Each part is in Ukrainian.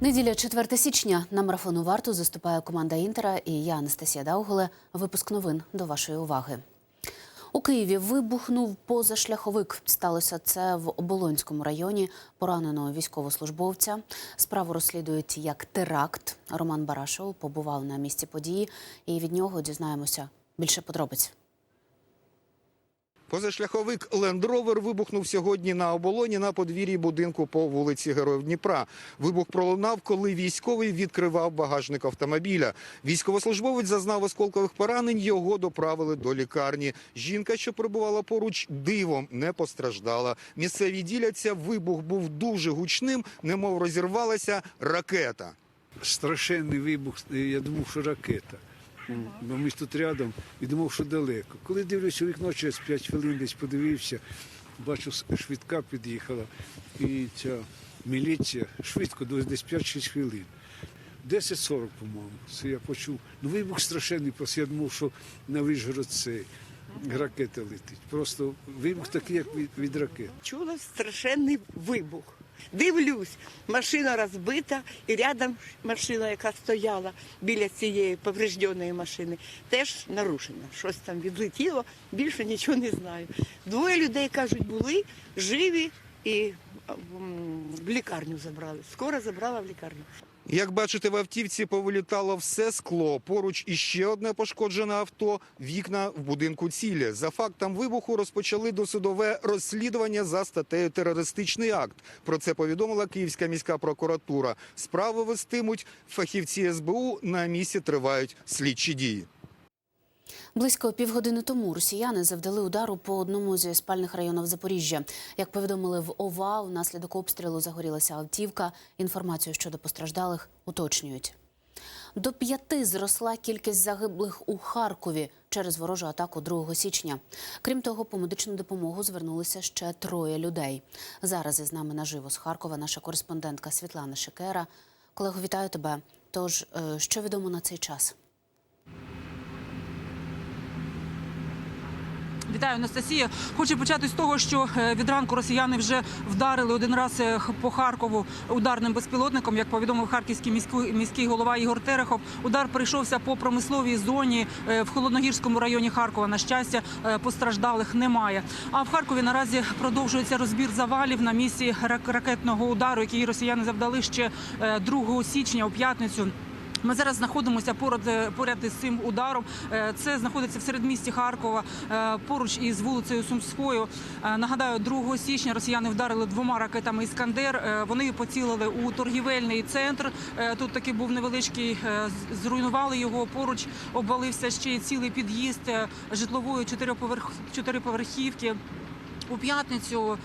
Неділя 4 січня на марафону варту заступає команда Інтера і я, Анастасія Дауголе. Випуск новин до вашої уваги. У Києві вибухнув позашляховик. Сталося це в Оболонському районі. Пораненого військовослужбовця. Справу розслідують як теракт. Роман Барашов побував на місці події, і від нього дізнаємося більше подробиць. Позашляховик Rover вибухнув сьогодні на оболоні на подвір'ї будинку по вулиці Героїв Дніпра. Вибух пролунав, коли військовий відкривав багажник автомобіля. Військовослужбовець зазнав осколкових поранень. Його доправили до лікарні. Жінка, що перебувала поруч, дивом не постраждала. Місцеві діляться. Вибух був дуже гучним, немов розірвалася ракета. страшенний вибух, я думав, що ракета. Бо ми тут рядом і думав, що далеко. Коли дивлюся у вікно, через 5 хвилин десь подивився, бачу, швидка під'їхала, і ця міліція швидко, десь 5-6 хвилин. 10.40, по-моєму, це я почув. Ну, вибух страшенний, просто я думав, що на Вишгород це ракета летить. Просто вибух такий, як від, від ракет. чула страшенний вибух. Дивлюсь, машина розбита, і рядом машина, яка стояла біля цієї поврежденої машини, теж нарушена. Щось там відлетіло, більше нічого не знаю. Двоє людей кажуть, були живі і в лікарню забрали. Скоро забрала в лікарню. Як бачите, в автівці повилітало все скло. Поруч іще одне пошкоджене авто. Вікна в будинку цілі. За фактом вибуху розпочали досудове розслідування за статтею терористичний акт. Про це повідомила Київська міська прокуратура. Справу вестимуть фахівці СБУ. На місці тривають слідчі дії. Близько півгодини тому росіяни завдали удару по одному зі спальних районів Запоріжжя. Як повідомили в ОВА, внаслідок обстрілу загорілася автівка. Інформацію щодо постраждалих уточнюють. До п'яти зросла кількість загиблих у Харкові через ворожу атаку 2 січня. Крім того, по медичну допомогу звернулися ще троє людей. Зараз із нами наживо з Харкова наша кореспондентка Світлана Шикера. Колего, вітаю тебе. Тож, е, що відомо на цей час? Вітаю, Анастасія. Хочу почати з того, що е, від ранку росіяни вже вдарили один раз е, по Харкову ударним безпілотником. Як повідомив харківський міський, міський голова Ігор Терехов, удар прийшовся по промисловій зоні е, в холодногірському районі Харкова. На щастя, постраждалих немає. А в Харкові наразі продовжується розбір завалів на місці рак- ракетного удару, який росіяни завдали ще е, 2 січня у п'ятницю. Ми зараз знаходимося поряд, е, поряд із цим ударом. Е, Це знаходиться в середмісті Харкова, е, поруч із вулицею Сумською. Нагадаю, 2 січня росіяни вдарили двома ракетами Іскандер. Вони поцілили у торгівельний центр. Тут таки був невеличкий, зруйнували його. Поруч обвалився ще цілий під'їзд житлової чотириповерх- чотириповерхівки. У п'ятницю е,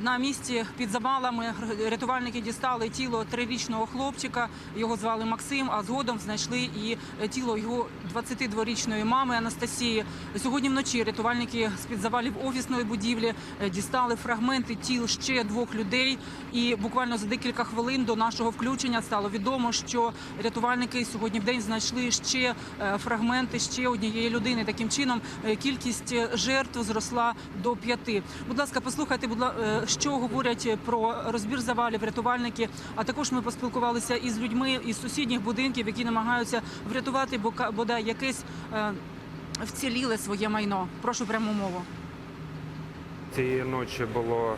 на місці під завалами рятувальники дістали тіло трирічного хлопчика. Його звали Максим. А згодом знайшли і тіло його 22-річної мами Анастасії. Сьогодні вночі рятувальники з під завалів офісної будівлі е, дістали фрагменти тіл ще двох людей. І буквально за декілька хвилин до нашого включення стало відомо, що рятувальники сьогодні в день знайшли ще е, фрагменти ще однієї людини. Таким чином кількість жертв зросла до п'яти. Будь ласка, послухайте, е, що говорять про розбір завалів рятувальники. А також ми поспілкувалися із людьми із сусідніх будинків, які намагаються врятувати бодай якесь е, вціліле своє майно. Прошу пряму мову. Цієї ночі було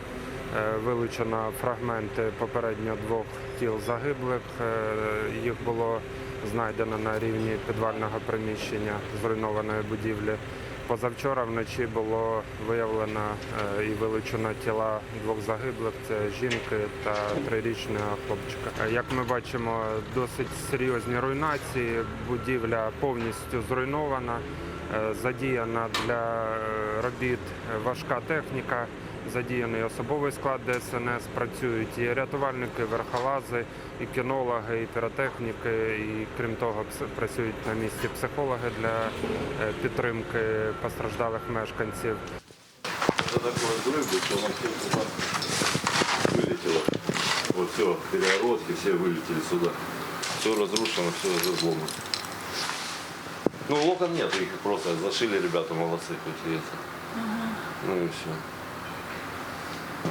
е, вилучено фрагменти попередньо двох тіл загиблих. Е, Їх було знайдено на рівні підвального приміщення зруйнованої будівлі. Позавчора вночі було виявлено е, і вилучено тіла двох загиблих це жінки та трирічного хлопчика. Е, Як ми бачимо, досить серйозні руйнації. Будівля повністю зруйнована. Е, Задіяна для робіт важка техніка, задіяний особовий склад ДСНС. Працюють і рятувальники, верхолази, і кінологи, і піротехніки. І крім того, пс- працюють на місці психологи для е, підтримки постраждалих мешканців. Это такой взрыв, был, что машина туда вылетела. Вот все, перегородки все вылетели сюда. Все разрушено, все разломано. Ну, окон нет, их просто зашили ребята, молодцы, хоть и это. Ну и все.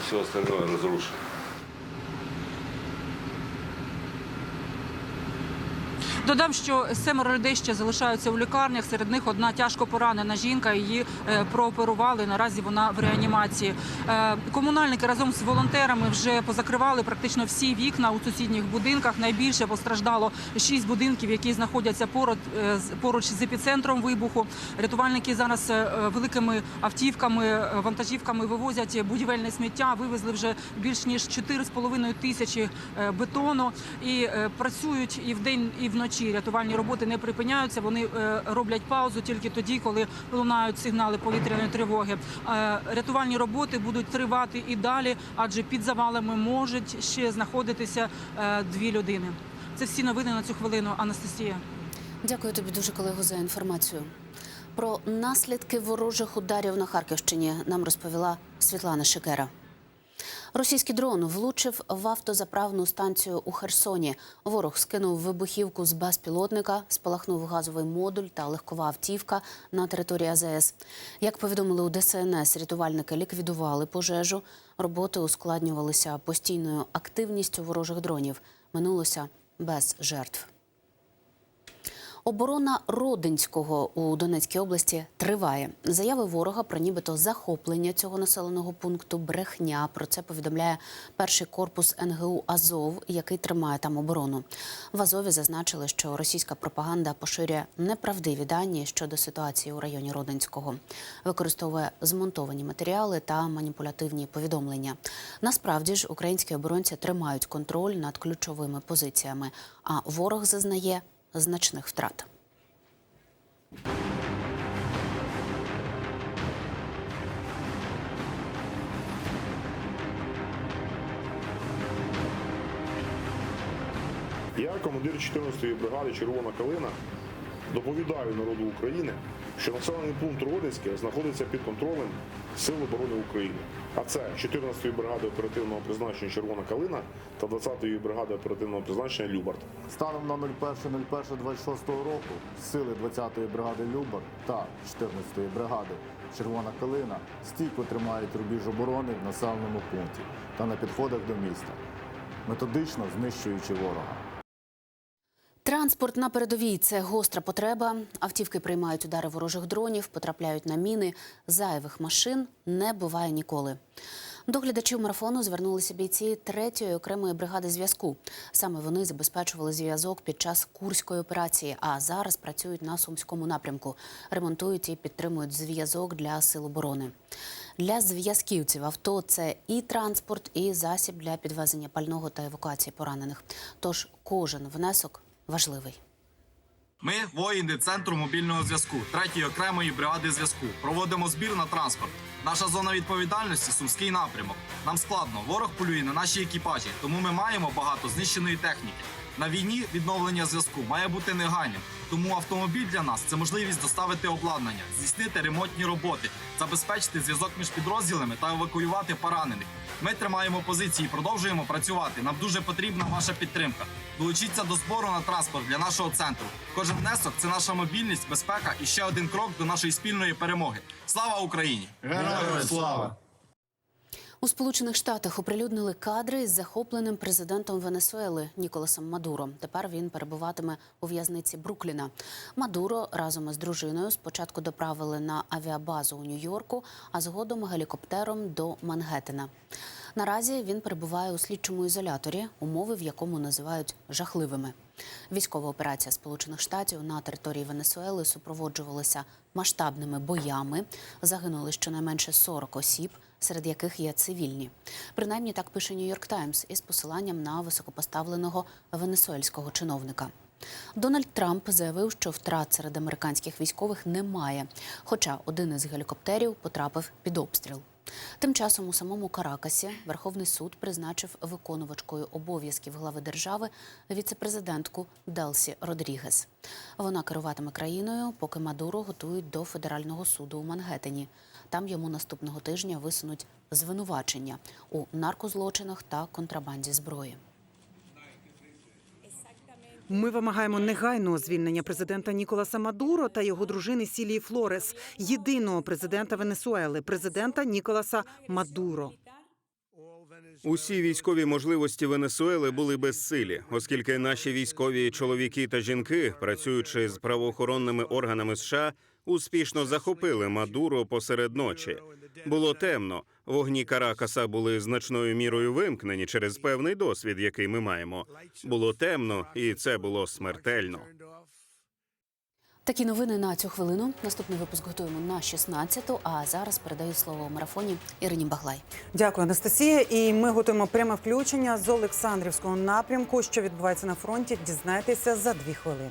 Все остальное разрушено. Додам, що семеро людей ще залишаються у лікарнях. Серед них одна тяжко поранена жінка. Її е, прооперували. Наразі вона в реанімації. Е, Комунальники разом з волонтерами вже позакривали практично всі вікна у сусідніх будинках. Найбільше постраждало шість будинків, які знаходяться поруч, е, поруч з епіцентром вибуху. Рятувальники зараз великими автівками, вантажівками вивозять будівельне сміття. Вивезли вже більш ніж 4,5 тисячі бетону і працюють і вдень, і вночі. Рятувальні роботи не припиняються. Вони е, роблять паузу тільки тоді, коли лунають сигнали повітряної тривоги. Е, Рятувальні роботи будуть тривати і далі, адже під завалами можуть ще знаходитися е, дві людини. Це всі новини на цю хвилину. Анастасія. Дякую тобі дуже, колего, за інформацію. Про наслідки ворожих ударів на Харківщині нам розповіла Світлана Шикера. Російський дрон влучив в автозаправну станцію у Херсоні. Ворог скинув вибухівку з безпілотника, спалахнув газовий модуль та легкова автівка на території АЗС. Як повідомили у ДСНС, рятувальники ліквідували пожежу. Роботи ускладнювалися постійною активністю ворожих дронів. Минулося без жертв. Оборона Родинського у Донецькій області триває. Заяви ворога про нібито захоплення цього населеного пункту брехня. Про це повідомляє перший корпус НГУ Азов, який тримає там оборону. В Азові зазначили, що російська пропаганда поширює неправдиві дані щодо ситуації у районі Родинського, використовує змонтовані матеріали та маніпулятивні повідомлення. Насправді ж українські оборонці тримають контроль над ключовими позиціями, а ворог зазнає значних втрат. Я, командир 14-ї бригади Червона калина, доповідаю народу України, що населений пункт Родинське знаходиться під контролем Сил оборони України. А це 14-ї бригади оперативного призначення Червона калина та 20-ї бригади оперативного призначення Любард. Станом на 01.01.26 року сили 20-ї бригади Любар та 14-ї бригади Червона Калина стійко тримають рубіж оборони в населеному пункті та на підходах до міста, методично знищуючи ворога. Транспорт на передовій це гостра потреба. Автівки приймають удари ворожих дронів, потрапляють на міни. Зайвих машин не буває ніколи. До глядачів марафону звернулися бійці третьої окремої бригади зв'язку. Саме вони забезпечували зв'язок під час курської операції, а зараз працюють на сумському напрямку, ремонтують і підтримують зв'язок для сил оборони. Для зв'язківців авто це і транспорт, і засіб для підвезення пального та евакуації поранених. Тож кожен внесок важливий. Ми, воїни центру мобільного зв'язку, третьої окремої бригади зв'язку, проводимо збір на транспорт. Наша зона відповідальності сумський напрямок. Нам складно, ворог полює на наші екіпажі, тому ми маємо багато знищеної техніки. На війні відновлення зв'язку має бути негайним. Тому автомобіль для нас це можливість доставити обладнання, здійснити ремонтні роботи, забезпечити зв'язок між підрозділами та евакуювати поранених. Ми тримаємо позиції, продовжуємо працювати. Нам дуже потрібна ваша підтримка. Долучіться до збору на транспорт для нашого центру. Кожен внесок це наша мобільність, безпека і ще один крок до нашої спільної перемоги. Слава Україні! Героям слава! У Сполучених Штатах оприлюднили кадри з захопленим президентом Венесуели Ніколасом Мадуро. Тепер він перебуватиме у в'язниці Брукліна. Мадуро разом із дружиною спочатку доправили на авіабазу у Нью-Йорку, а згодом гелікоптером до Мангеттена. Наразі він перебуває у слідчому ізоляторі, умови в якому називають жахливими. Військова операція Сполучених Штатів на території Венесуели супроводжувалася масштабними боями. Загинули щонайменше 40 осіб, серед яких є цивільні. Принаймні так пише Нью-Йорк Таймс із посиланням на високопоставленого венесуельського чиновника. Дональд Трамп заявив, що втрат серед американських військових немає, хоча один із гелікоптерів потрапив під обстріл. Тим часом у самому Каракасі Верховний суд призначив виконувачкою обов'язків глави держави віцепрезидентку Делсі Родрігес. Вона керуватиме країною, поки Мадуро готують до федерального суду у Мангеттені. Там йому наступного тижня висунуть звинувачення у наркозлочинах та контрабанді зброї. Ми вимагаємо негайного звільнення президента Ніколаса Мадуро та його дружини Сілії Флорес, єдиного президента Венесуели, президента Ніколаса Мадуро. Усі військові можливості Венесуели були безсилі, оскільки наші військові чоловіки та жінки, працюючи з правоохоронними органами США, успішно захопили Мадуро посеред ночі. Було темно. Вогні Каракаса були значною мірою вимкнені через певний досвід, який ми маємо. Було темно, і це було смертельно. Такі новини на цю хвилину. Наступний випуск готуємо на 16-ту, А зараз передаю слово у марафоні Ірині Баглай. Дякую, Анастасія. І ми готуємо пряме включення з Олександрівського напрямку. Що відбувається на фронті? Дізнайтеся за дві хвилини.